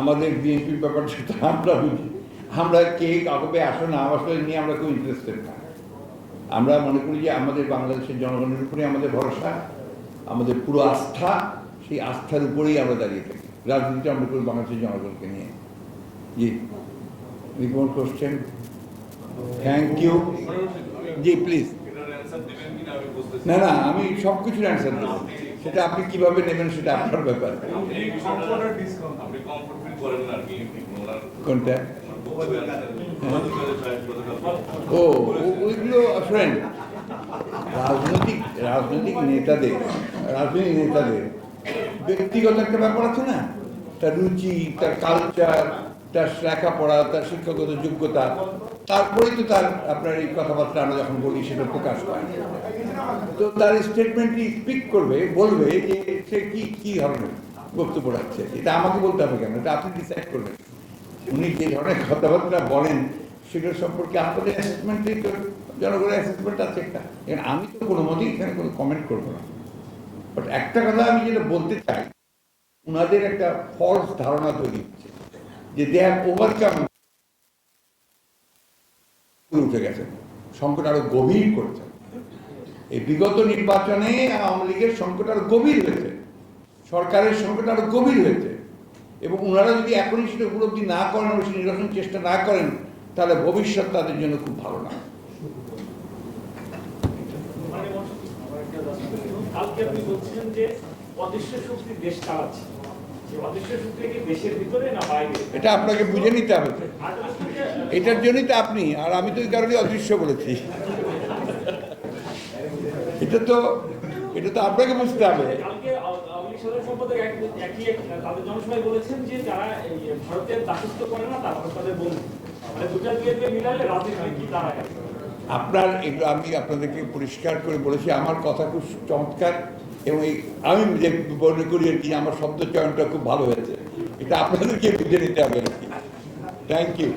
আমাদের বিএনপির ব্যাপারটা আমরা বুঝি। আমরা কে কাউকে আসো না আসলে নিয়ে আমরা খুব ইন্টারেস্টেড না। আমরা মনে করি যে আমাদের বাংলাদেশের জনগণের উপরে আমাদের ভরসা, আমাদের পুরো আস্থা, সেই আস্থার উপরেই আমরা দাঁড়িয়ে থাকি। রাজনীতিটা আমরা করি বাংলাদেশের জনগণকে নিয়ে। জি রিপোর্ট কোশ্চেন থ্যাংক ইউ জি প্লিজ এটার অ্যান্সার দিবেন কিনা আমি বুঝতেছি না না আমি সব কিছুর অ্যান্সার দেবো। সেটা আপনি কীভাবে নেবেন সেটা আপনার ব্যাপার। কোনটা? ও ও- ওইগুলো ফ্রেন্ড রাজনৈতিক রাজনৈতিক নেতাদের রাজনৈতিক নেতাদের ব্যক্তিগত একটা ব্যাপার আছে না? তার রুচি তার কালচার তার লেখাপড়া তার শিক্ষাগত যোগ্যতা তারপরেই তো তার আপনার এই কথাবার্তা আমরা যখন বলি, সেটা প্রকাশ পায়। তো তার স্টেটমেন্টটি স্পিক করবে, বলবে যে সে কি কি ধরনের বক্তব্য রাখছে। এটা আমাকে বলতে হবে কেন? এটা আপনি ডিসাইড করবেন। উনি যে ধরনের কথাবার্তা বলেন, সেটার সম্পর্কে আপনাদের অ্যাসেসমেন্টই তো জনগণের অ্যাসেসমেন্ট আছে একটা। এখানে আমি তো কোনো মতেই এখানে কোনো কমেন্ট করব না। বাট একটা কথা আমি যেটা বলতে চাই ওনাদের একটা ফলস ধারণা তৈরি হচ্ছে, যে দে ওভারকাম উঠে গেছেন সংকট আরও গভীর করছেন এই বিগত নির্বাচনে আওয়ামী লীগের সংকট আরও গভীর হয়েছে। সরকারের সংকট আরও গভীর হয়েছে। এবং ওনারা যদি এখনই সেটা উপলব্ধি না করেন সেই নিরসন চেষ্টা না করেন, তাহলে ভবিষ্যৎ তাদের জন্য খুব ভালো না। কালকে আপনি বলছিলেন যে অদৃশ্য শক্তি দেশ চালাচ্ছে। এটা আপনাকে বুঝে নিতে হবে। এটার জন্যই তো আপনি, আর আমি তো এই কারণে অদৃশ্য বলেছি। এটা তো এটা তো আপনাকে বুঝতে হবে। আপনার আমি আপনাদেরকে পরিষ্কার করে বলেছি, আমার কথা খুব চমৎকার। এবং আমি যে মনে করি আর কি, আমার শব্দ চয়নটা খুব ভালো হয়েছে। এটা আপনাদেরকে বুঝে নিতে হবে আর কি। Thank you